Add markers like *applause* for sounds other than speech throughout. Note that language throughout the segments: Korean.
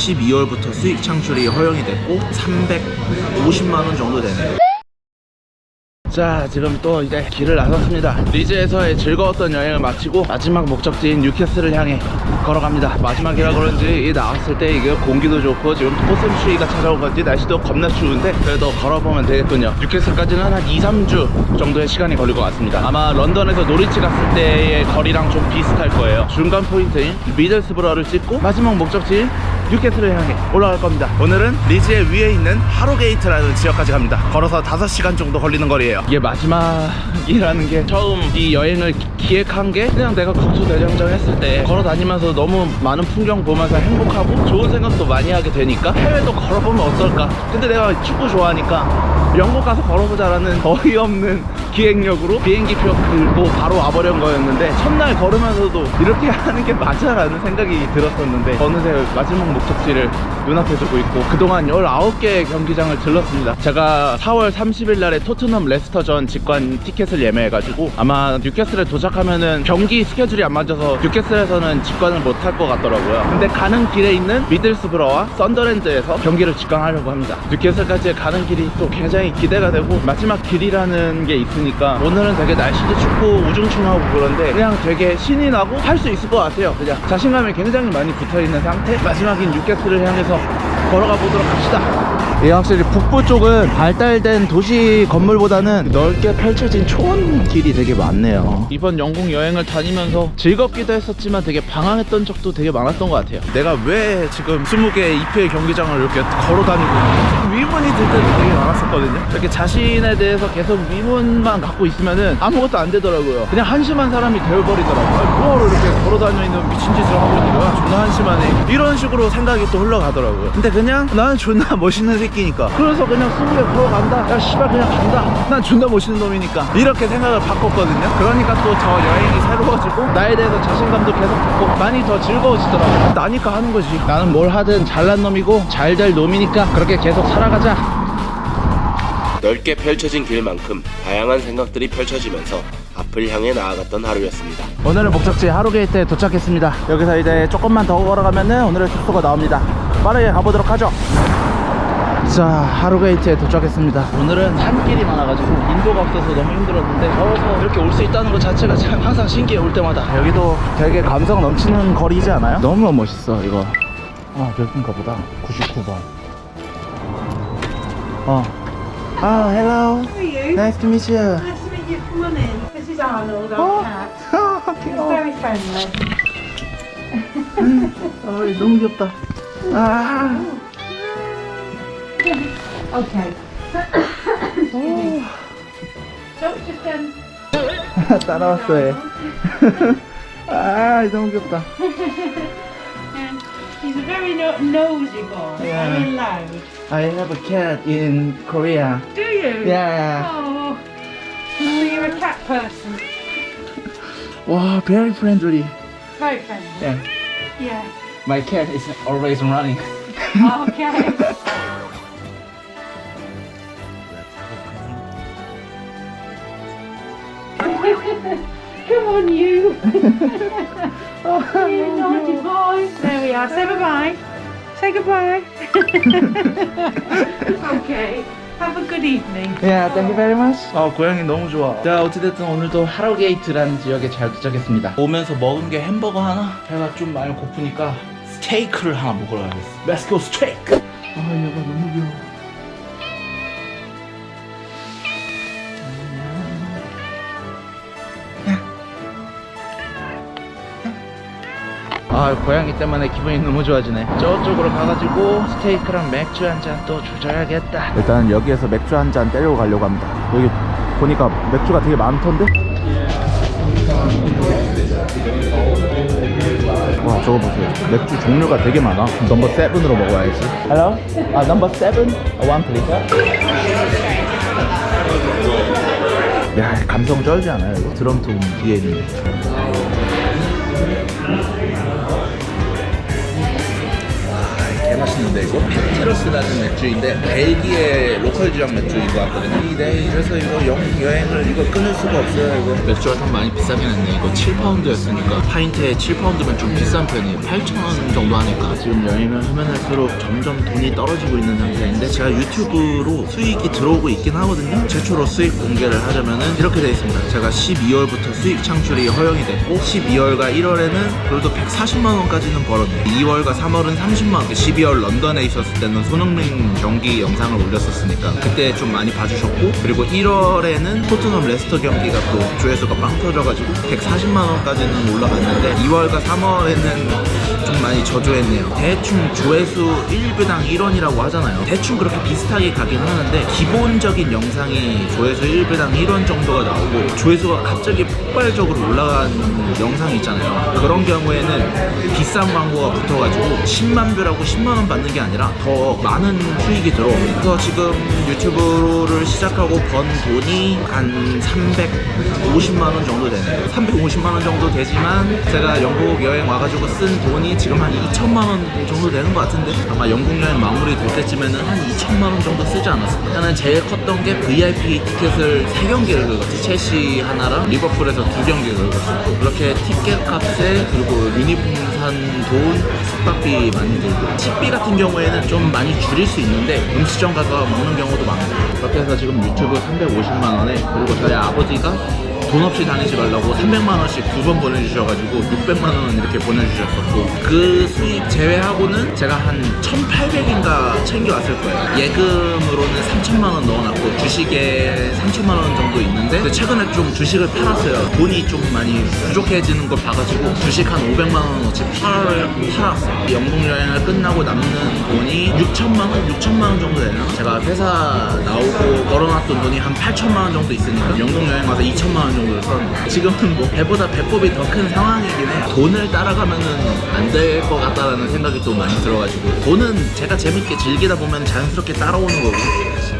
12월부터 수익 창출이 허용이 됐고 350만 원 정도 되네요. 자 지금 또 이제 길을 나섰습니다. 리즈에서의 즐거웠던 여행을 마치고 마지막 목적지인 뉴캐슬을 향해 걸어갑니다. 마지막이라 그런지 이 나왔을 때 이게 공기도 좋고 지금 꽃샘 추위가 찾아온 건지 날씨도 겁나 추운데 그래도 걸어보면 되겠군요. 뉴캐슬까지는 한 2, 3주 정도의 시간이 걸릴 것 같습니다. 아마 런던에서 노리치 갔을 때의 거리랑 좀 비슷할 거예요. 중간 포인트인 미들스브러를 찍고 마지막 목적지인 뉴캐슬을 향해 올라갈 겁니다. 오늘은 리즈의 위에 있는 하로게이트라는 지역까지 갑니다. 걸어서 5시간 정도 걸리는 거리예요. 이게 마지막이라는 게 처음 이 여행을 기- 기획한 게 그냥 내가 국수 대장정 했을 때 걸어 다니면서 너무 많은 풍경 보면서 행복하고 좋은 생각도 많이 하게 되니까 해외도 걸어보면 어떨까. 근데 내가 축구 좋아하니까 영국 가서 걸어보자라는 *laughs* 어이없는 기획력으로 비행기 표 긁고 바로 와버린 거였는데 첫날 걸으면서도 이렇게 *laughs* 하는 게 맞아라는 생각이 들었었는데 어느새 마지막 목적지를 눈앞에 두고 있고 그동안 19개의 경기장을 들렀습니다. 제가 4월 30일 날에 토트넘 레스터전 직관 티켓을 예매해가지고 아마 뉴캐슬에 도착하면은 경기 스케줄이 안 맞아서 뉴캐슬에서는 직관을 못 할 것 같더라고요. 근데 가는 길에 있는 미들스브러와 썬더랜드에서 경기를 직관하려고 합니다. 뉴캐슬까지 가는 길이 또 굉장히 기대가 되고 마지막 길이라는 게 있으니까 오늘은 되게 날씨도 춥고 우중충하고 그런데 그냥 되게 신이 나고 할 수 있을 것 같아요. 그냥 자신감이 굉장히 많이 붙어있는 상태. 마지막인 뉴캐슬을 향해서 걸어가 보도록 합시다 예, 확실히 북부 쪽은 발달된 도시 건물보다는 넓게 펼쳐진 초원 길이 되게 많네요. 이번 영국 여행을 다니면서 즐겁기도 했었지만 되게 방황했던 적도 되게 많았던 것 같아요. 내가 왜 지금 20개 EPL 경기장을 이렇게 걸어 다니고 위문이 들 때도 되게 많았었거든요. 이렇게 자신에 대해서 계속 위문만 갖고 있으면은 아무것도 안 되더라고요. 그냥 한심한 사람이 되어버리더라고요. 아, 뭐하러 이렇게 걸어 다니고 있는 미친 짓을 하고 있는 거야? 존나 한심하네. 이런 식으로 생각이 또 흘러가더라고요. 근데 그냥 나는 존나 *laughs* 멋있는 새끼니까. 그래서 그냥 스무개 걸어간다. 야, 씨발 그냥 간다. 난 존나 멋있는 놈이니까. 이렇게 생각을 바꿨거든요. 그러니까 또 저 여행이 새로워지고 나에 대해서 자신감도 계속 붙고 많이 더 즐거워지더라고요. 나니까 하는 거지. 나는 뭘 하든 잘난 놈이고 잘 될 놈이니까 그렇게 계속 살아 가자. 넓게 펼쳐진 길만큼 다양한 생각들이 펼쳐지면서 앞을 향해 나아갔던 하루였습니다. 오늘의 목적지 하루게이트에 도착했습니다. 여기서 이제 조금만 더 걸어가면은 오늘의 숙소가 나옵니다. 빠르게 가보도록 하죠. 자, 하루게이트에 도착했습니다. 오늘은 산길이 많아가지고 인도가 없어서 너무 힘들었는데 걸어서 이렇게 올 수 있다는 것 자체가 참 항상 신기해 올 때마다. 여기도 되게 감성 넘치는 거리지 않아요? 너무 멋있어 이거. 아, 여긴가 보다. 99번. 어. 아, hello. How are you? Nice to meet you. Nice to meet you. Come on in. This is Arnold, our Oh. cat. He's 귀여워. very friendly. 아, 너무 귀엽다. 아. Okay. so it's just um. 따라왔어 얘. 아 너무 귀엽다. He's a very no- nosy boy. Yeah. Very loud. I have a cat in Korea. Do you? Yeah. Oh. So you're a cat person. *laughs* 와, very friendly. Very friendly. Yeah. Yeah. My cat is always running. Okay. *laughs* *laughs* Come on, you. You naughty boy. There we are. Say bye-bye. Say goodbye. okay. Have a good evening. Yeah, thank you very much. 아, 고양이 너무 좋아. 자, 어찌됐든 오늘도 하로게이트라는 지역에 잘 도착했습니다. 오면서 먹은 게 햄버거 하나? 배가 좀 많이 고프니까 스테이크를 하나 먹으러 가겠어. Let's go steak. 아, 얘가 너무 귀여워. 아 고양이 때문에 기분이 너무 좋아지네 저쪽으로 가가지고 스테이크랑 맥주 한 잔 또 조져야겠다 일단 여기에서 맥주 한 잔 때리고 가려고 합니다 여기 보니까 맥주가 되게 많던데? 와 저거 보세요 맥주 종류가 되게 많아 넘버 세븐으로 먹어야지 Hello? 아 넘버 세븐? One please 야 감성 쩔지 않아요 이거? 드럼통 뒤에 있는 있는 페트러스라는 맥주인데 벨기에 로컬 지역 맥주인 것 같거든요. 네, 그래서 이거 영, 여행을 이거 끊을 수가 없어요. 이거 맥주가 좀 많이 비싸긴 했네. 이거 7파운드였으니까 파인트에 7파운드면 좀 비싼 편이에요. 8,000원 정도 하니까. 지금 여행을 하면 할수록 점점 돈이 떨어지고 있는 상태인데 제가 유튜브로 수익이 들어오고 있긴 하거든요. 최초로 수익 공개를 하자면은 이렇게 돼 있습니다. 제가 12월부터 수익 창출이 허용이 됐고 12월과 1월에는 그래도 140만 원까지는 벌었네요. 2월과 3월은 30만 원. 12월 런던에 있었을 때는 손흥민 경기 영상을 올렸었으니까 그때 좀 많이 봐주셨고 그리고 1월에는 토트넘 레스터 경기가 또 조회수가 빵 터져가지고 140만 원까지는 올라갔는데 2월과 3월에는 좀 많이 저조했네요. 대충 조회수 1배당 1원이라고 하잖아요. 대충 그렇게 비슷하게 가긴 하는데 기본적인 영상이 조회수 1배당 1원 정도가 나오고 조회수가 갑자기 폭발적으로 올라간 영상이 있잖아요. 그런 경우에는 비싼 광고가 붙어가지고 10만 뷰라고 10만 원 받는 게 아니라 더 많은 수익이 들어옵니다. 그래서 지금 유튜브를 시작하고 번 돈이 한 350만 원 정도 되네요. 350만 원 정도 되지만 제가 영국 여행 와가지고 쓴 돈이 지금 한 2천만 원 정도 되는 것 같은데 아마 영국 여행 마무리 될 때쯤에는 한 2천만 원 정도 쓰지 않았을까. 일단은 제일 컸던 게 VIP 티켓을 3경기를 긁었지. 첼시 하나랑 리버풀에서 두 경기 긁었었고 그렇게 티켓 값에 그리고 유니폼 산 돈, 숙박비 많이 들고 식비 같은 경우에는 좀 많이 줄일 수 있는데 음식점 가서 먹는 경우도 많고 해서 지금 유튜브 350만 원에 그리고 저희 아버지가 돈 없이 다니지 말라고 300만 원씩 두 번 보내주셔가지고 600만 원 이렇게 보내주셨었고 그 수익 제외하고는 제가 한 1,800인가 챙겨왔을 거예요. 예금으로는 3천만 원 넣어놨고 주식에 3천만 원 정도 있는데 최근에 좀 주식을 팔았어요. 돈이 좀 많이 부족해지는 걸 봐가지고 주식 한 500만 원어치 팔, 팔았어요. 영국 여행을 끝나고 남는 돈이 6천만 원, 6천만 원 정도 되나? 제가 회사 나오고 벌어놨던 돈이 한 8천만 원 정도 있으니까 영국 여행 와서 2천만 원 정도 를 썼는데 지금은 뭐 배보다 배꼽이 더 큰 상황이긴 해요. 돈을 따라가면은 안 될 것 같다라는 생각이 또 많이 들어가지고 돈은 제가 재밌게 즐기다 보면 자연스럽게 따라오는 거고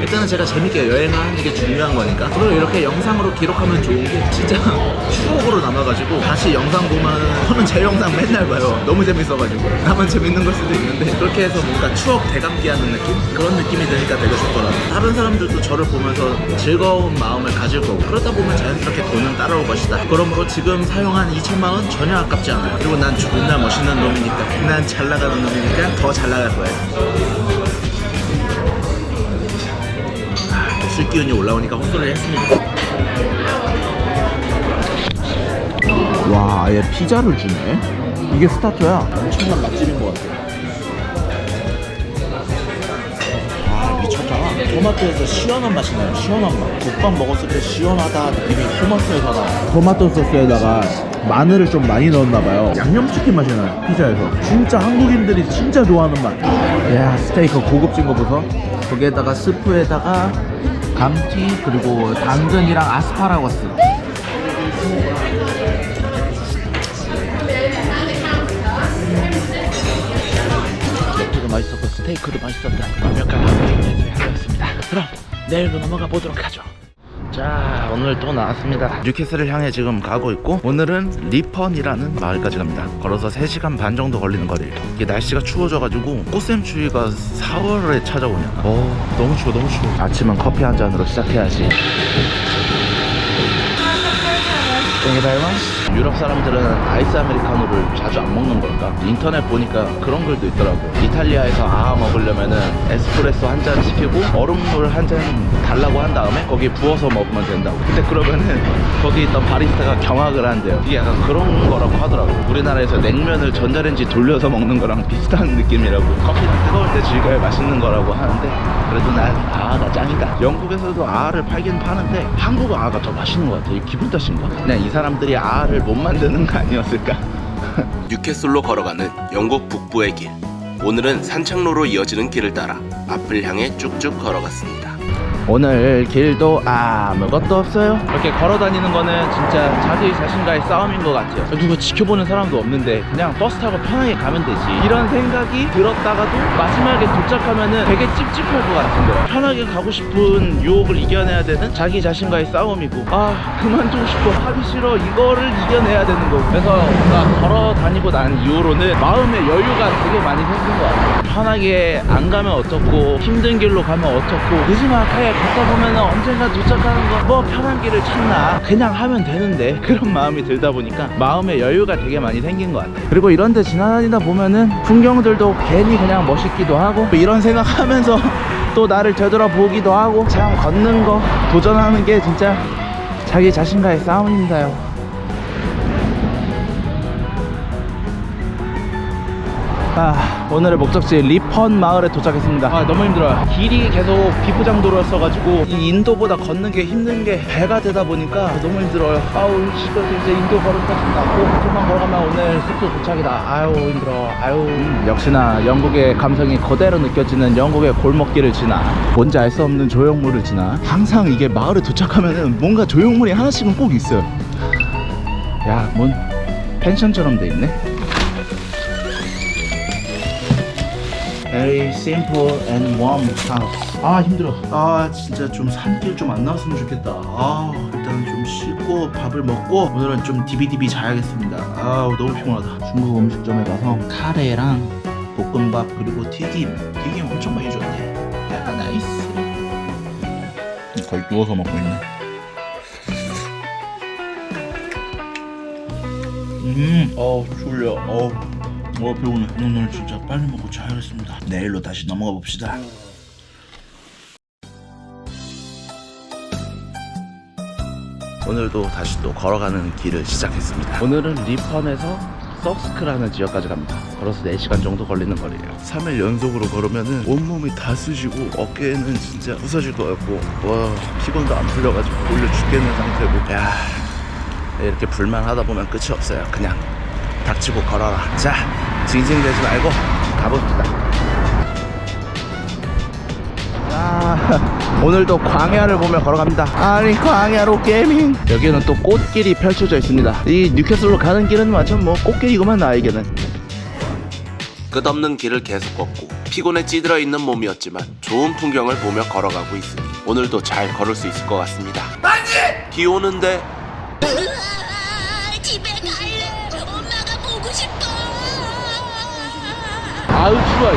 일단은 제가 재밌게 여행을 하는 게 중요한 거니까 그리고 이렇게 영상으로 기록하면 좋은 게 진짜 *laughs* 추억으로 남아가지고 다시 영상 보면은 저는 제 영상 맨날 봐요 너무 재밌어가지고 나만 재밌는 걸 수도 있는데 그렇게 해서 뭔가 추억 대감기하는 느낌? 그런 느낌이 드니까 되게 좋더라고요 다른 사람들도 저를 보면서 즐거운 마음을 가질 거고 그러다 보면 자연스럽게 돈은 따라올 것이다 그러므로 지금 사용한 2천만 원 전혀 아깝지 않아요 그리고 난 존나 멋있는 놈이니까 난 잘 나가는 놈이니까 더 잘 나갈 거예요 술 기운이 올라오니까 헛소리를 했습니다. 와, 아예 피자를 주네. 이게 스타터야. 엄청난 맛집인 것 같아. 아, 토마토에서 시원한 맛이 나요. 시원한 맛. 국밥 먹었을 때 시원하다 느낌이 토마토에서 나. 토마토 소스에다가 마늘을 좀 많이 넣었나 봐요. 양념치킨 맛이 나요. 피자에서. 진짜 한국인들이 진짜 좋아하는 맛. 야, 스테이크 고급진 거 보소. 거기에다가 스프에다가 감튀 그리고 당근이랑 아스파라거스. 스테이크도 맛있었고 스테이크도 맛있었다. 완벽한 한국인 내일로 넘어가 보도록 하죠. 자 오늘 또 나왔습니다. 뉴캐슬을 향해 지금 가고 있고 오늘은 리펀이라는 마을까지 갑니다. 걸어서 3시간 반 정도 걸리는 거리예요 이게 날씨가 추워져가지고 꽃샘추위가 4월에 찾아오냐 어 너무 추워 너무 추워. 아침은 커피 한 잔으로 시작해야지 유럽 사람들은 아이스 아메리카노를 자주 안 먹는 걸까? 인터넷 보니까 그런 글도 있더라고. 이탈리아에서 아 먹으려면은 에스프레소 한 잔 시키고 얼음물 한 잔 달라고 한 다음에 거기에 부어서 먹으면 된다고. 근데 그러면은 거기 있던 바리스타가 경악을 한대요. 이게 약간 그런 거라고 하더라고. 우리나라에서 냉면을 전자레인지 돌려서 먹는 거랑 비슷한 느낌이라고. 커피는 뜨거울 때 즐겨야 맛있는 거라고 하는데 그래도 난 아가 짱이다. 영국에서도 아를 팔긴 파는데 한국 아가 더 맛있는 것 같아. 이 기분 탓인가? 그냥 이 사람들이 아를 못 만드는 거 아니었을까? *laughs* 뉴캐슬로 걸어가는 영국 북부의 길. 오늘은 산책로로 이어지는 길을 따라 앞을 향해 쭉쭉 걸어갔습니다. 오늘 길도 아무것도 없어요. 이렇게 걸어 다니는 거는 진짜 자기 자신과의 싸움인 것 같아요. 누구 지켜보는 사람도 없는데 그냥 버스 타고 편하게 가면 되지. 이런 생각이 들었다가도 마지막에 도착하면은 되게 찝찝할 것 같은 거야 편하게 가고 싶은 유혹을 이겨내야 되는 자기 자신과의 싸움이고. 아 그만두고 싶어. 하기 싫어. 이거를 이겨내야 되는 거고. 그래서 뭔가 걸어 다니고 난 이후로는 마음의 여유가 되게 많이 생긴 것 같아요. 편하게 안 가면 어떻고 힘든 길로 가면 어떻고 느지막하게 걷다 보면은 언젠가 도착하는 거 뭐 편한 길을 찾나 그냥 하면 되는데 *laughs* 그런 마음이 들다 보니까 마음의 여유가 되게 많이 생긴 것 같아요. 그리고 이런 데 지나다니다 보면은 풍경들도 괜히 그냥 멋있기도 하고 이런 생각하면서 *laughs* 또 나를 되돌아보기도 하고 참 걷는 거 도전하는 게 진짜 자기 자신과의 싸움입니다요 아, 오늘의 목적지 리펀 마을에 도착했습니다. 아, 너무 힘들어요. 길이 계속 비포장도로였어가지고 이 인도보다 걷는 게 힘든 게 배가 되다 보니까 너무 힘들어요. 아우, 시간 이제 인도 걸음까지 남고 조금만 걸어가면 오늘 숙소 도착이다. 아유, 힘들어. 아유, 음, 역시나 영국의 감성이 그대로 느껴지는 영국의 골목길을 지나 뭔지 알 수 없는 조형물을 지나 항상 이게 마을에 도착하면은 뭔가 조형물이 하나씩은 꼭 있어요. 야, 뭔 펜션처럼 돼 있네. Very simple and warm house. 아 힘들어. 아 진짜 좀 산길 좀 안 나왔으면 좋겠다. 아 일단 좀 씻고 밥을 먹고 오늘은 좀 디비디비 자야겠습니다. 아 너무 피곤하다. 중국 음식점에 가서 카레랑 볶음밥 그리고 튀김. 튀김 엄청 많이 줬네. 야 나이스. 거의 누워서 먹고 있네. 음, 어 졸려. 어. 어 배우네 오늘 진짜 빨리 먹고 자야겠습니다. 내일로 다시 넘어가 봅시다. 오늘도 다시 또 걸어가는 길을 시작했습니다. 오늘은 리펀에서 서스크라는 지역까지 갑니다. 걸어서 4시간 정도 걸리는 거리예요. 3일 연속으로 걸으면은 온몸이 다 쑤시고 어깨는 진짜 부서질 것 같고 와 피곤도 안 풀려가지고 졸려 죽겠는 상태고. 야 이렇게 불만 하다 보면 끝이 없어요. 그냥 닥치고 걸어라. 자 징징대지 말고 가봅시다. 자 *laughs* 오늘도 광야를 보며 걸어갑니다. 아니 광야로 게이밍. 여기는 또 꽃길이 펼쳐져 있습니다. 이 뉴캐슬로 가는 길은 완전 뭐 꽃길이구만 나에게는. 끝없는 길을 계속 걷고 피곤에 찌들어 있는 몸이었지만 좋은 풍경을 보며 걸어가고 있으니 오늘도 잘 걸을 수 있을 것 같습니다. 비 오는데 으아, 집에 갈래. 엄마가 보고 싶어. 아우 추워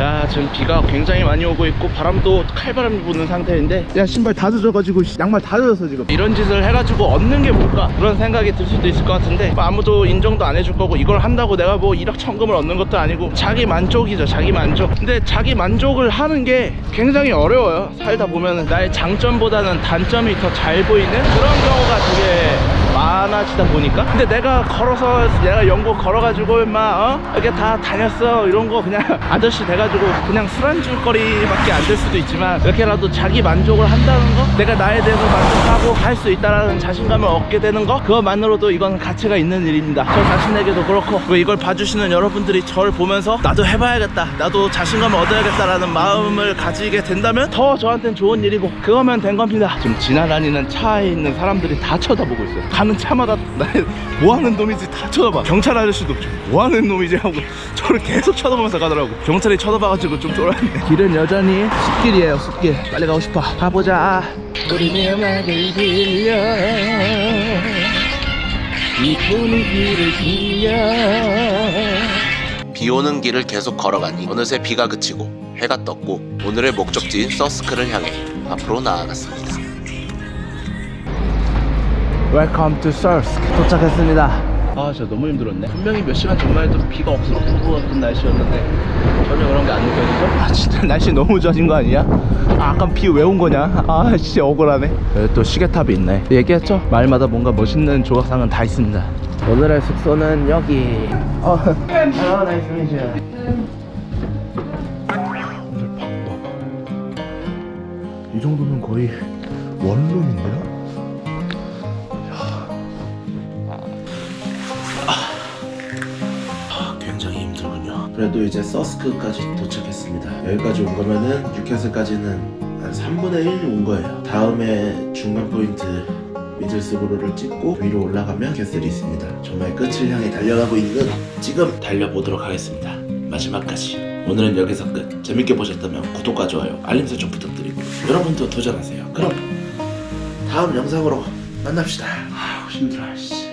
야 지금 비가 굉장히 많이 오고 있고 바람도 칼바람이 부는 상태인데. 야 신발 다 젖어가지고 씨, 양말 다 젖었어 지금. 이런 짓을 해가지고 얻는 게 뭘까? 그런 생각이 들 수도 있을 것 같은데. 뭐 아무도 인정도 안 해줄 거고 이걸 한다고 내가 뭐 일확천금을 얻는 것도 아니고 자기 만족이죠 자기 만족. 근데 자기 만족을 하는 게 굉장히 어려워요. 살다 보면 나의 장점보다는 단점이 더 잘 보이는 그런 경우가 되게 많아지다 보니까? 근데 내가 걸어서 내가 영국 걸어가지고 임마 어? 이렇게 다 다녔어. 이런 거 그냥 *laughs* 아저씨 돼가지고 그냥 술안주거리밖에 안 될 수도 있지만 이렇게라도 자기 만족을 한다는 거? 내가 나에 대해서 만족하고 할 수 있다라는 자신감을 얻게 되는 거? 그것만으로도 이건 가치가 있는 일입니다. 저 자신에게도 그렇고 이걸 봐주시는 여러분들이 저를 보면서 나도 해봐야겠다 나도 자신감을 얻어야겠다라는 마음을 가지게 된다면 더 저한테는 좋은 일이고 그거면 된 겁니다. 지금 지나다니는 차에 있는 사람들이 다 쳐다보고 있어요. 가는 차마다 나의 뭐하는 놈이지 다 쳐다봐. 경찰 아저씨도 뭐 하는 놈이지 하고 저를 계속 쳐다보면서 가더라고. 경찰이 쳐다봐가지고 좀 쫄았네. 길은 여전히 숲길이에요 숲길. 빨리 가고 싶어. 가보자. 우리 내 음악을 빌려. 이 분위기를 빌려. 비 오는 길을 계속 걸어가니 어느새 비가 그치고 해가 떴고 오늘의 목적지인 서스크를 향해 앞으로 나아갔습니다. Welcome to Sursk 도착했습니다 아 진짜 너무 힘들었네 분명히 몇 시간 전만 해도 비가 없을 것 같은 날씨였는데 전혀 그런 게 안 느껴지죠? 아 진짜 날씨 너무 좋아진 거 아니야? 아 아까 비 왜 온 거냐? 아 진짜 억울하네 여기 또 시계탑이 있네 얘기했죠? 마을마다 뭔가 멋있는 조각상은 다 있습니다 오늘의 숙소는 여기 어, hello, nice to meet you. 이 정도면 거의 원룸인데요? 그래도 이제 서스크까지 도착했습니다. 여기까지 온 거면은 뉴캐슬까지는 한 3분의 1 온 거예요. 다음에 중간 포인트 미들스브로를 찍고 위로 올라가면 캐슬이 있습니다. 정말 끝을 향해 달려가고 있는 지금 달려보도록 하겠습니다. 마지막까지. 오늘은 여기서 끝. 재밌게 보셨다면 구독과 좋아요, 알림 설정 부탁드리고 여러분도 도전하세요. 그럼 다음 영상으로 만납시다. 아우 힘들어. 씨.